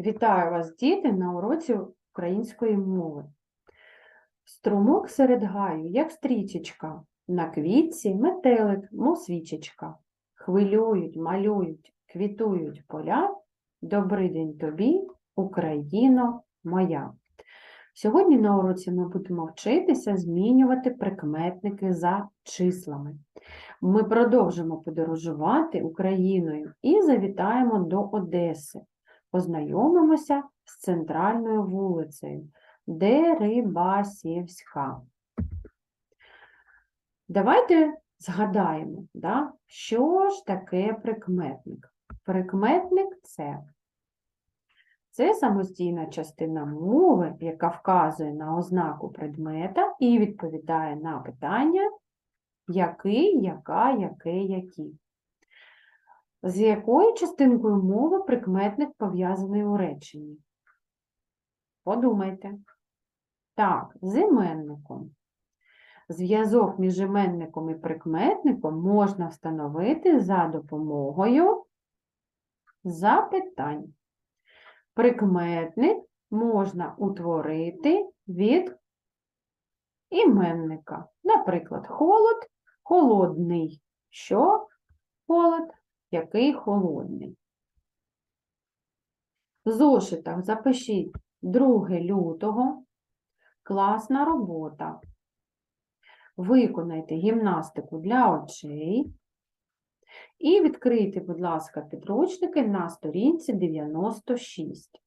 Вітаю вас, діти, на уроці української мови. Струмок серед гаю, як стрічечка, на квітці метелик, мов свічечка. Хвилюють, малюють, квітують поля. Добрий день тобі, Україно моя. Сьогодні на уроці ми будемо вчитися змінювати прикметники за числами. Ми продовжимо подорожувати Україною і завітаємо до Одеси познайомимося з центральною вулицею Дерибасівська. Давайте згадаємо, да, що ж таке прикметник. Прикметник це, це самостійна частина мови, яка вказує на ознаку предмета і відповідає на питання який, яка, яке, які. З якою частинкою мови прикметник пов'язаний у реченні? Подумайте. Так, з іменником. Зв'язок між іменником і прикметником можна встановити за допомогою запитань. Прикметник можна утворити від іменника. Наприклад, холод, холодний. Що? Холод який холодний. В зошитах запишіть 2 лютого, класна робота. Виконайте гімнастику для очей і відкрийте, будь ласка, підручники на сторінці 96.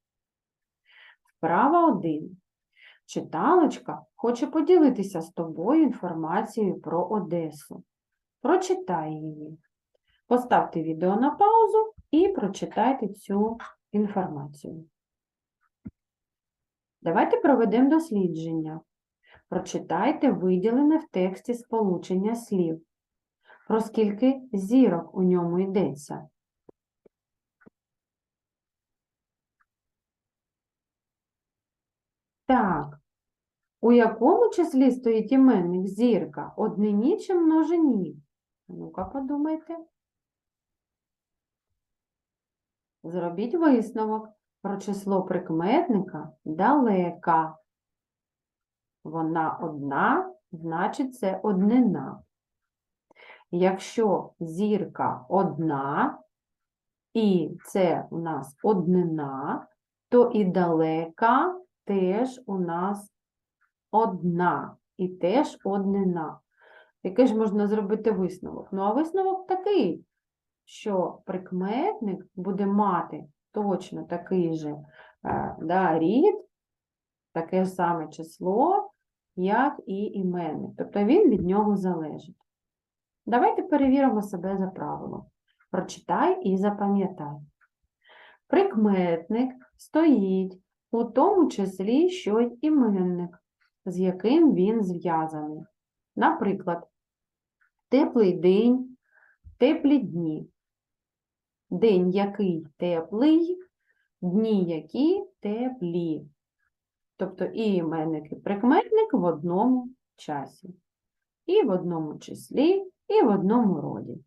Вправа 1. Читалочка хоче поділитися з тобою інформацією про Одесу. Прочитай її. Поставте відео на паузу і прочитайте цю інформацію. Давайте проведемо дослідження. Прочитайте виділене в тексті сполучення слів. Про скільки зірок у ньому йдеться. Так, у якому числі стоїть іменник зірка? Однині чи множині? Ну-ка, подумайте. Зробіть висновок про число прикметника далека. Вона одна, значить це однина. Якщо зірка одна, і це у нас однина, то і далека теж у нас одна, і теж однина. Який ж можна зробити висновок? Ну, а висновок такий, що прикметник буде мати точно такий же е, да, рід, таке ж саме число, як і іменник. Тобто він від нього залежить. Давайте перевіримо себе за правилом. Прочитай і запам'ятай. Прикметник стоїть у тому числі, що й іменник, з яким він зв'язаний. Наприклад, теплий день, теплі дні. День який теплий, дні які теплі. Тобто і іменник, і прикметник в одному часі. І в одному числі, і в одному роді.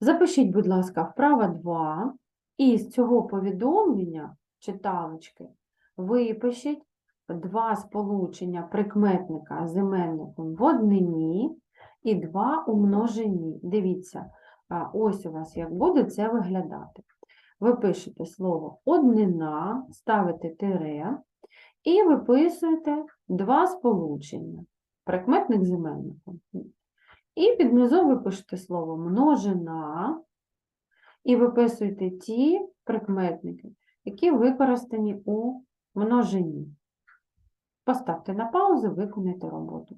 Запишіть, будь ласка, вправа 2. І з цього повідомлення читалочки випишіть два сполучення прикметника з іменником в однині і два у множині. Дивіться, ось у вас як буде це виглядати. Ви пишете слово однина, ставите тире і виписуєте два сполучення. Прикметник з. І під низом ви пишете слово множина і виписуєте ті прикметники, які використані у множині. Поставте на паузу, виконайте роботу.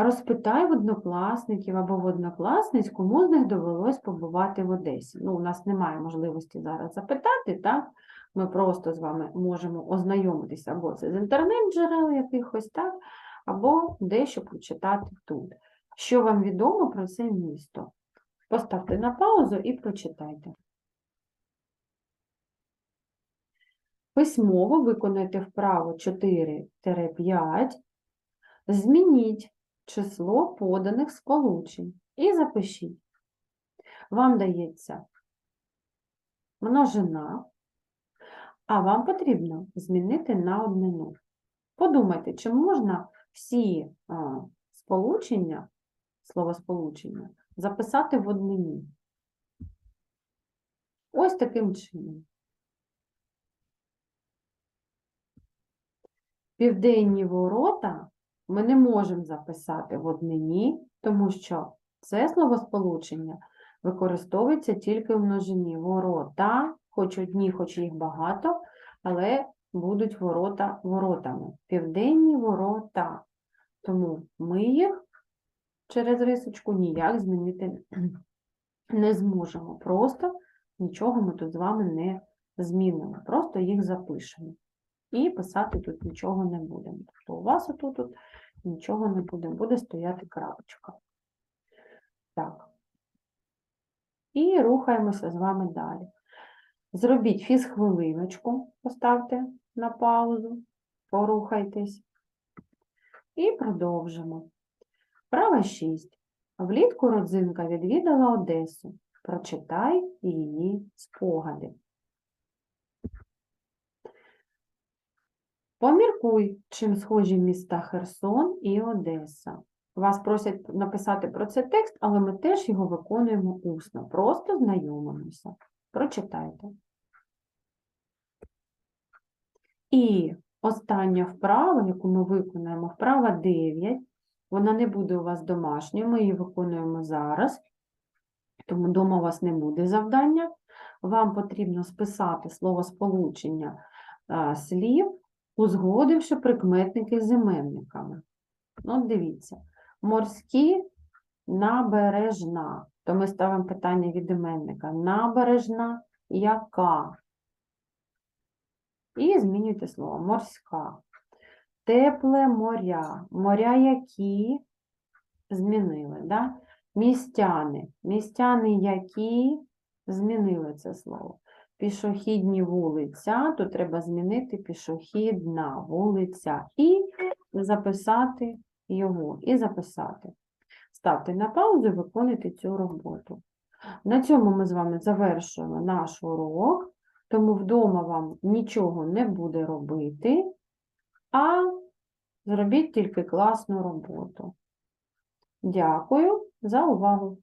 Розпитай в однокласників або в однокласниць, кому з них довелось побувати в Одесі. Ну, у нас немає можливості зараз запитати, так? Ми просто з вами можемо ознайомитися або це з інтернет-джерел якихось, так? або дещо прочитати тут. Що вам відомо про це місто? Поставте на паузу і прочитайте. Письмово виконайте вправо 4-5. Змініть число поданих сполучень і запишіть. Вам дається множина, а вам потрібно змінити на однину. Подумайте, чи можна всі сполучення, словосполучення записати в однині? Ось таким чином. Південні ворота ми не можемо записати в однині, тому що це словосполучення використовується тільки в множині. Ворота, хоч одні, хоч їх багато, але будуть ворота воротами. Південні ворота. Тому ми їх через рисочку ніяк змінити не зможемо. Просто нічого ми тут з вами не змінимо. Просто їх запишемо. І писати тут нічого не будемо. Тобто у вас отут тут нічого не буде, буде стояти крапочка. Так. І рухаємося з вами далі. Зробіть фізхвилиночку, поставте на паузу, порухайтесь. І продовжимо. Права 6. Влітку родзинка відвідала Одесу. Прочитай її спогади. Поміркуй, чим схожі міста Херсон і Одеса. Вас просять написати про це текст, але ми теж його виконуємо усно. Просто знайомимося. Прочитайте. І остання вправа, яку ми виконуємо, вправа 9. Вона не буде у вас домашньою, ми її виконуємо зараз, тому вдома у вас не буде завдання. Вам потрібно списати словосполучення а, слів, узгодивши прикметники з іменниками. Ну, дивіться, морські набережна. То ми ставимо питання від іменника. Набережна яка? І змінюйте слово морська. Тепле моря. Моря які змінили, да? Містяни. Містяни які змінили це слово. Пішохідні вулиця, то треба змінити пішохідна вулиця і записати його, і записати. Ставте на паузу і виконуйте цю роботу. На цьому ми з вами завершуємо наш урок, тому вдома вам нічого не буде робити, а зробіть тільки класну роботу. Дякую за увагу!